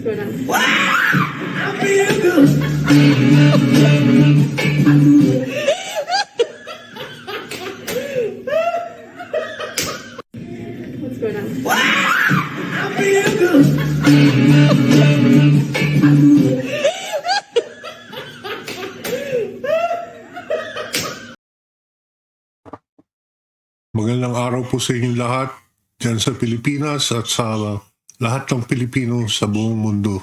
Magandang araw po sa inyong lahat dyan sa Pilipinas at sa lahat ng Pilipino sa buong mundo.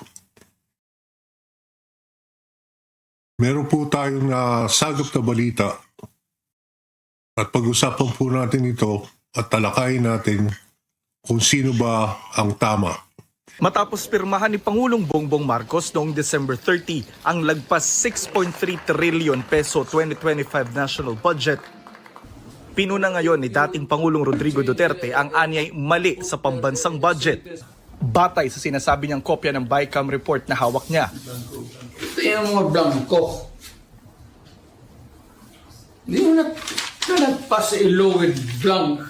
Meron po tayong nasagap na balita at pag-usapan po natin ito at talakayin natin kung sino ba ang tama. Matapos pirmahan ni Pangulong Bongbong Marcos noong December 30 ang lagpas 6.3 trillion peso 2025 national budget, pinuna ngayon ni dating Pangulong Rodrigo Duterte ang anyay mali sa pambansang budget. Batay sa sinasabi niyang kopya ng BICAM report na hawak niya. Ito yung mga blanco. Hindi mo na, na nagpas ilo with blank.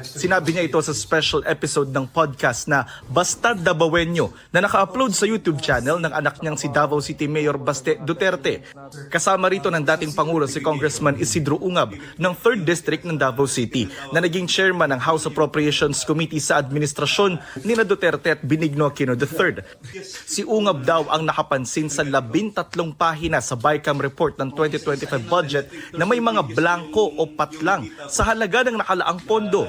Sinabi niya ito sa special episode ng podcast na Basta Dabawenyo na naka-upload sa YouTube channel ng anak niyang si Davao City Mayor Baste Duterte. Kasama rito ng dating Pangulo si Congressman Isidro Ungab ng 3rd District ng Davao City na naging chairman ng House Appropriations Committee sa administrasyon ni na Duterte at Benigno Aquino III. Si Ungab daw ang nakapansin sa labintatlong pahina sa BICAM report ng 2025 budget na may mga blanco o patlang sa halaga ng nakalaang pondo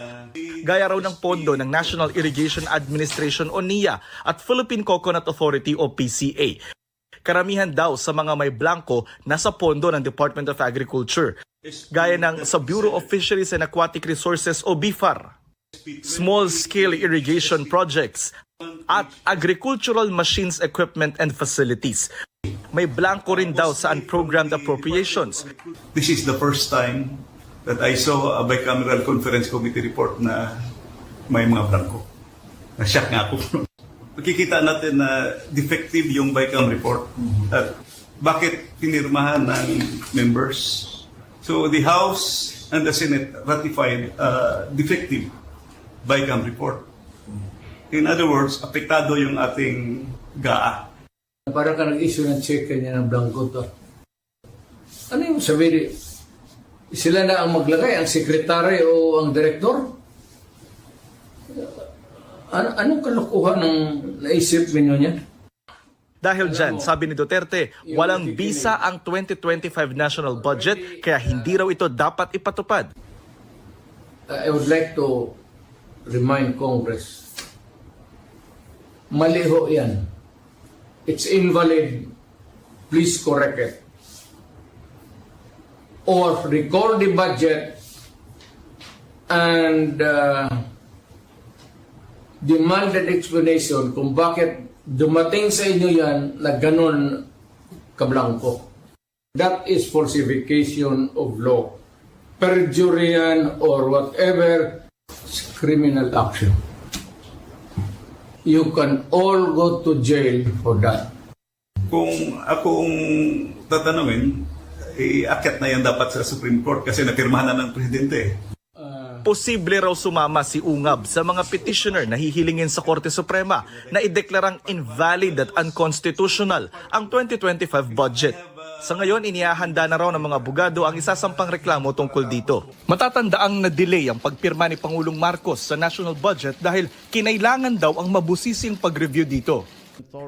gaya raw ng pondo ng National Irrigation Administration o NIA at Philippine Coconut Authority o PCA. Karamihan daw sa mga may blanco nasa pondo ng Department of Agriculture, gaya ng sa Bureau of Fisheries and Aquatic Resources o BIFAR, small-scale irrigation projects, at agricultural machines, equipment, and facilities. May blanco rin daw sa unprogrammed appropriations This is the first time that I saw a bicameral conference committee report na may mga blanco. Na-shock nga ako. Makikita natin na defective yung BICAM report. At bakit pinirmahan ng members? So the House and the Senate ratified uh, defective BICAM report. In other words, apektado yung ating GAA. Para ka nag-issue ng check kanya ng blanco to. Ano yung sabi sila na ang maglagay, ang sekretary o ang direktor? Ano, anong kalokohan ng naisip ninyo niya? Dahil dyan, sabi ni Duterte, walang bisa ang 2025 national budget kaya hindi raw ito dapat ipatupad. I would like to remind Congress, mali ho yan. It's invalid. Please correct it. Or record the budget and uh, demand an explanation kung bakit dumating sa inyo yan na ganun kablangko. That is falsification of law. Perjury yan or whatever is criminal action. You can all go to jail for that. Kung akong tatanungin, eh, akyat na yan dapat sa Supreme Court kasi napirmahan na ng Presidente. Posible raw sumama si Ungab sa mga petitioner na hihilingin sa Korte Suprema na ideklarang invalid at unconstitutional ang 2025 budget. Sa ngayon, inihahanda na raw ng mga abogado ang isasampang reklamo tungkol dito. Matatandaang na-delay ang pagpirma ni Pangulong Marcos sa national budget dahil kinailangan daw ang mabusising pag-review dito.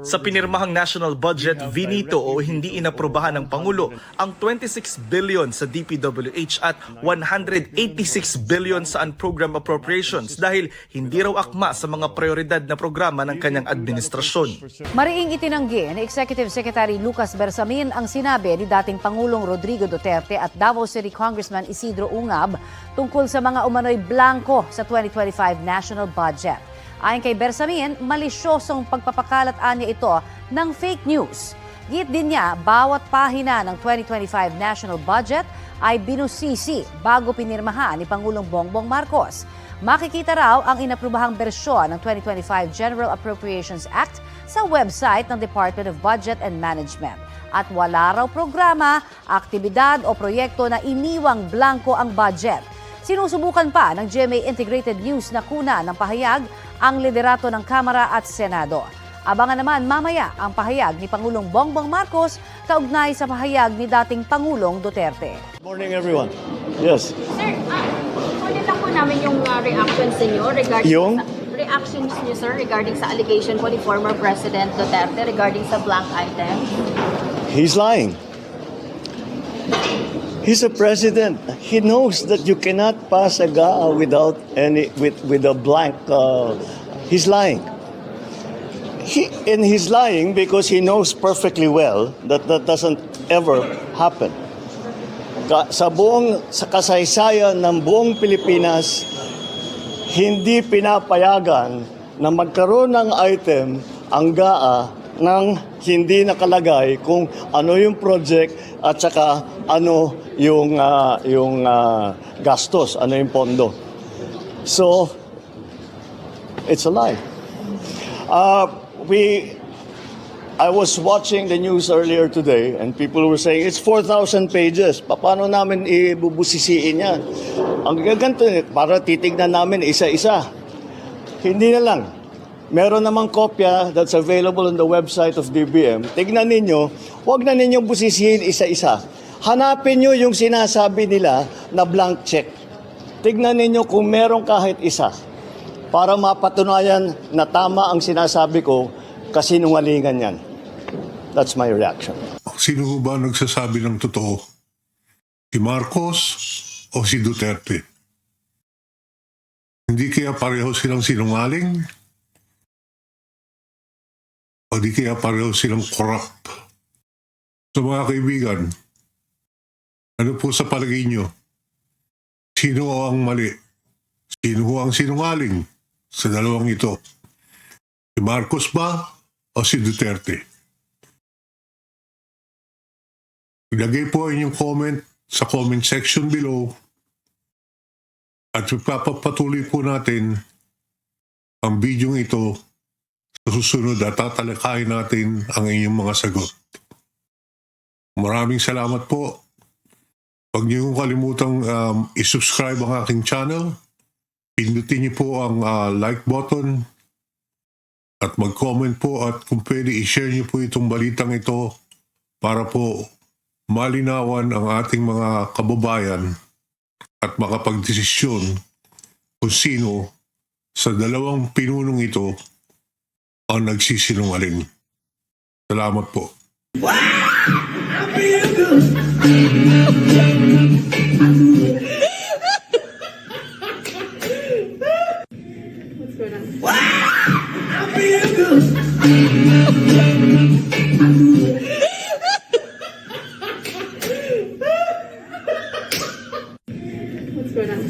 Sa pinirmahang national budget, vinito o hindi inaprobahan ng Pangulo ang 26 billion sa DPWH at 186 billion sa unprogrammed appropriations dahil hindi raw akma sa mga prioridad na programa ng kanyang administrasyon. Mariing itinanggi ni Executive Secretary Lucas Bersamin ang sinabi ni dating Pangulong Rodrigo Duterte at Davao City Congressman Isidro Ungab tungkol sa mga umano'y blanco sa 2025 national budget. Ayon kay Bersamin, malisyosong pagpapakalat anya ito ng fake news. Git din niya, bawat pahina ng 2025 national budget ay binusisi bago pinirmahan ni Pangulong Bongbong Marcos. Makikita raw ang inaprubahang bersyon ng 2025 General Appropriations Act sa website ng Department of Budget and Management. At wala raw programa, aktibidad o proyekto na iniwang blanco ang budget. Sinusubukan pa ng GMA Integrated News na kuna ng pahayag ang liderato ng Kamara at Senado. Abangan naman mamaya ang pahayag ni Pangulong Bongbong Marcos kaugnay sa pahayag ni dating Pangulong Duterte. Morning, everyone. Yes. Sir, kunin lang po namin yung ah, reactions ninyo regarding Yung? sa, reactions niyo sir regarding sa allegation po ni former President Duterte regarding sa blank item. He's lying. He's a president. He knows that you cannot pass a GAA without any with with a blank. Uh, he's lying. He and he's lying because he knows perfectly well that that doesn't ever happen. Sa buong sa kasaysayan ng buong Pilipinas, hindi pinapayagan na magkaroon ng item ang GAA nang hindi nakalagay kung ano yung project at saka ano yung ah, yung ah, gastos, ano yung pondo. So it's a lie. Uh, we I was watching the news earlier today and people were saying it's 4,000 pages. Pa- Paano namin ibubusisiin yan? Ang gaganto, para titignan namin isa-isa. Hindi na lang. Meron namang kopya that's available on the website of DBM. Tignan ninyo, huwag na ninyong busisihin isa-isa. Hanapin nyo yung sinasabi nila na blank check. Tignan ninyo kung meron kahit isa para mapatunayan na tama ang sinasabi ko kasi nungalingan yan. That's my reaction. Sino ba nagsasabi ng totoo? Si Marcos o si Duterte? Hindi kaya pareho silang sinungaling? O di kaya pareho silang corrupt? So mga kaibigan, ano po sa palagay nyo? Sino ang mali? Sino ho ang sinungaling sa dalawang ito? Si Marcos ba o si Duterte? Ilagay po inyong comment sa comment section below at ipapapatuloy po natin ang video ito sa susunod at tatalakayin natin ang inyong mga sagot. Maraming salamat po. Huwag niyo kalimutang um, isubscribe ang aking channel. Pindutin niyo po ang ah, like button at mag-comment po at kung pwede i-share niyo po itong balitang ito para po malinawan ang ating mga kababayan at makapagdesisyon kung sino sa dalawang pinunong ito ang nagsisinungaling. Salamat po. What's going on? What's going on?